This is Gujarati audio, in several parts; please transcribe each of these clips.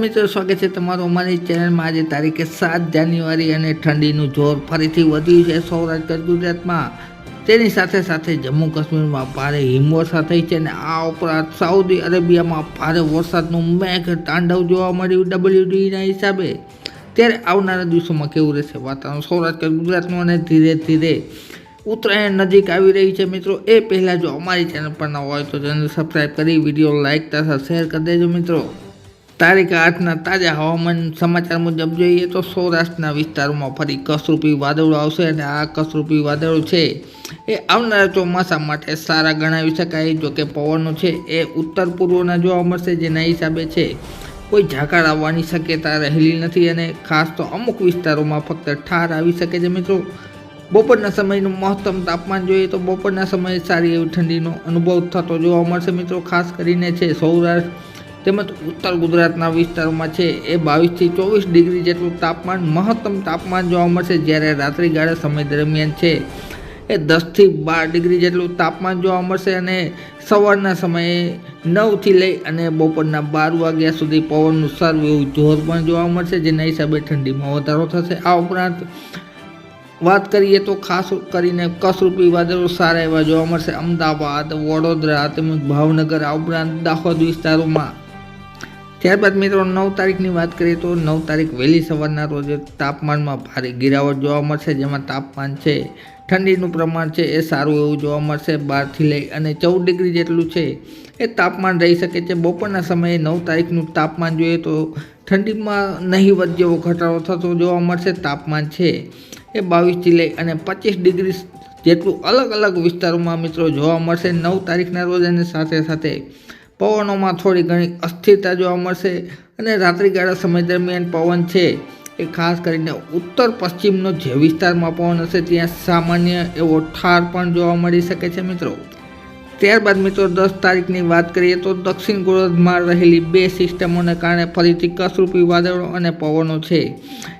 મિત્રો, સ્વાગત છે તમારું અમારી ચેનલમાં. આજે તારીખે સાત જાન્યુઆરી અને ઠંડીનું જોર ફરીથી વધ્યું છે સૌરાષ્ટ્ર, ગુજરાતમાં. તેની સાથે સાથે જમ્મુ કાશ્મીરમાં ભારે હિમવર્ષા થઈ છે અને આ ઉપરાંત સાઉદી અરેબિયામાં ભારે વરસાદનું મેઘ તાંડવ જોવા મળ્યું ડબલ્યુડીના હિસાબે. ત્યારે આવનારા દિવસોમાં કેવું રહેશે વાતાવરણ? સૌરાષ્ટ્ર, ગુજરાતનું અને ધીરે ધીરે ઉત્તરાયણ નજીક આવી રહી છે મિત્રો. એ પહેલાં જો અમારી ચેનલ પર ન હોય તો ચેનલ સબસ્ક્રાઈબ કરી, વીડિયો લાઇક તથા શેર કરી દેજો મિત્રો. તારીખ આઠના તાજા હવામાન સમાચાર મુજબ જોઈએ તો સૌરાષ્ટ્રના વિસ્તારોમાં ફરી કસરૂપી વાદળો આવશે અને આ કસરૂપી વાદળો છે એ આવનારા ચોમાસા માટે સારા ગણાવી શકાય. જો કે પવનો છે એ ઉત્તર પૂર્વના જોવા મળશે જેના હિસાબે છે કોઈ ઝાકળ આવવાની શક્યતા રહેલી નથી અને ખાસ તો અમુક વિસ્તારોમાં ફક્ત ઠાર આવી શકે છે મિત્રો. બપોરના સમયનું મહત્તમ તાપમાન જોઈએ તો બપોરના સમયે સારી એવી ઠંડીનો અનુભવ થતો જોવા મળશે મિત્રો. ખાસ કરીને છે સૌરાષ્ટ્ર તેમજ ઉત્તર ગુજરાતના વિસ્તારોમાં છે એ બાવીસથી ચોવીસ ડિગ્રી જેટલું તાપમાન, મહત્તમ તાપમાન જોવા મળશે જ્યારે રાત્રિગાળા સમય દરમિયાન છે. એ દસથી બાર ડિગ્રી જેટલું તાપમાન જોવા મળશે અને સવારના સમયે નવથી લઈ અને બપોરના બાર વાગ્યા સુધી પવનનું સારું એવું જોર પણ જોવા મળશે, જેના હિસાબે ઠંડીમાં વધારો થશે. આ ઉપરાંત વાત કરીએ તો ખાસ કરીને કસરૂપી વાદળો સારા એવા જોવા મળશે. અમદાવાદ, વડોદરા તેમજ ભાવનગર આ ઉપરાંત દાહોદ વિસ્તારોમાં ત્યારબાદ મિત્રો નવ તારીખની વાત કરીએ તો નવ તારીખ વહેલી સવારના રોજ તાપમાનમાં ભારે ગિરાવટ જોવા મળશે, જેમાં તાપમાન છે, ઠંડીનું પ્રમાણ છે એ સારું એવું જોવા મળશે. બારથી લઈ અને ચૌદ ડિગ્રી જેટલું છે એ તાપમાન રહી શકે છે. બપોરના સમયે નવ તારીખનું તાપમાન જોઈએ તો ઠંડીમાં નહીવત જેવો ઘટાડો થતો જોવા મળશે. તાપમાન છે એ બાવીસથી લઈ અને પચીસ ડિગ્રી જેટલું અલગ અલગ વિસ્તારોમાં મિત્રો જોવા મળશે. નવ તારીખના રોજ અને સાથે સાથે પવનોમાં થોડી ઘણી અસ્થિરતા જોવા મળશે અને રાત્રિગાળા સમય દરમિયાન પવન છે એ ખાસ કરીને ઉત્તર પશ્ચિમનો જે વિસ્તારમાં પવન હશે ત્યાં સામાન્ય એવો ઠાર પણ જોવા મળી શકે છે મિત્રો. ત્યારબાદ મિત્રો દસ તારીખની વાત કરીએ તો દક્ષિણ ગોળાર્ધમાં રહેલી બે સિસ્ટમોને કારણે ફરીથી કસરૂપી વાદળો અને પવનો છે.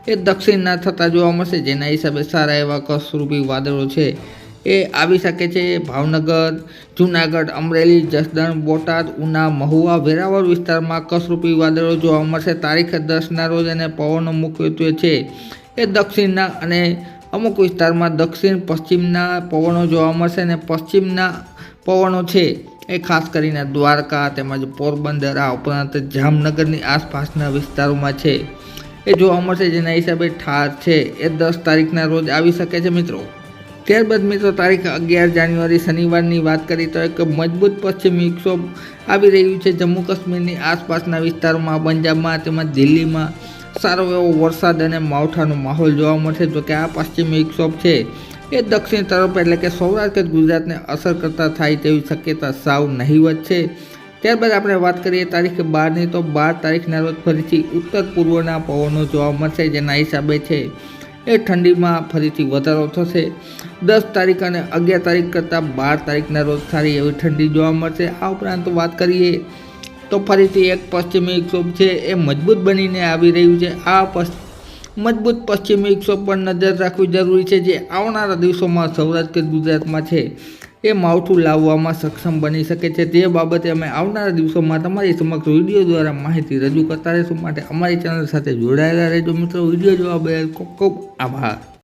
એ દક્ષિણના થતા જોવા મળશે જેના હિસાબે સારા એવા કસરૂપી વાદળો છે. એ આવી શકે છે. ભાવનગર, જૂનાગઢ, અમરેલી, જસદણ, બોટાદ, ઉના, મહુવા, વેરાવળ વિસ્તારમાં કસરૂપી વાદળો જોવા મળશે. તારીખ દસના રોજ અને પવનો મુખ્યત્વે છે. એ દક્ષિણના અને અમુક વિસ્તારમાં દક્ષિણ પશ્ચિમના પવનો જોવા મળશે અને પશ્ચિમના પવનો છે એ ખાસ કરીને દ્વારકા તેમજ પોરબંદર, આ ઉપરાંત જામનગરની આસપાસના વિસ્તારોમાં છે. એ જોવા મળશે જેના હિસાબે ઠાર છે. એ દસ તારીખના રોજ આવી શકે છે મિત્રો. ત્યારબાદ મિત્રો તારીખ અગિયાર જાન્યુઆરી શનિવારની વાત કરી તો એક મજબૂત પશ્ચિમ વિક્ષોભ આવી રહ્યું છે. જમ્મુ કાશ્મીરની આસપાસના વિસ્તારોમાં, પંજાબમાં તેમજ દિલ્હીમાં સારો એવો વરસાદ અને માવઠાનો માહોલ જોવા મળશે. જો કે આ પશ્ચિમ વિક્ષોભ છે એ દક્ષિણ તરફ એટલે કે સૌરાષ્ટ્ર ગુજરાતને અસર કરતા થાય તેવી શક્યતા સાવ નહીવત છે. ત્યારબાદ આપણે વાત કરીએ તારીખ બારની, તો બાર તારીખના રોજ ફરીથી ઉત્તર પૂર્વના પવનો જોવા મળશે, જેના હિસાબે છે એ ઠંડીમાં ફરીથી વધારો થશે. દસ તારીખ અને અગિયાર તારીખ કરતાં બાર તારીખના રોજ સારી એવી ઠંડી જોવા મળશે. આ ઉપરાંત વાત કરીએ તો ફરીથી એક પશ્ચિમી વિક્ષોભ છે એ મજબૂત બનીને આવી રહ્યું છે. આ પશ્ચિમ મજબૂત પશ્ચિમી વિક્ષોભ પર નજર રાખવી જરૂરી છે જે આવનારા દિવસોમાં સૌરાષ્ટ્ર ગુજરાતમાં છે. એ માવઠું લાવવામાં સક્ષમ બની શકે છે. તે બાબતે અમે આવનારા દિવસોમાં તમારી સમક્ષ વીડિયો દ્વારા માહિતી રજૂ કરતા રહીશું. માટે અમારી ચેનલ સાથે જોડાયેલા રહેજો મિત્રો. વીડિયો જોવા બદલ ખૂબ ખૂબ આભાર.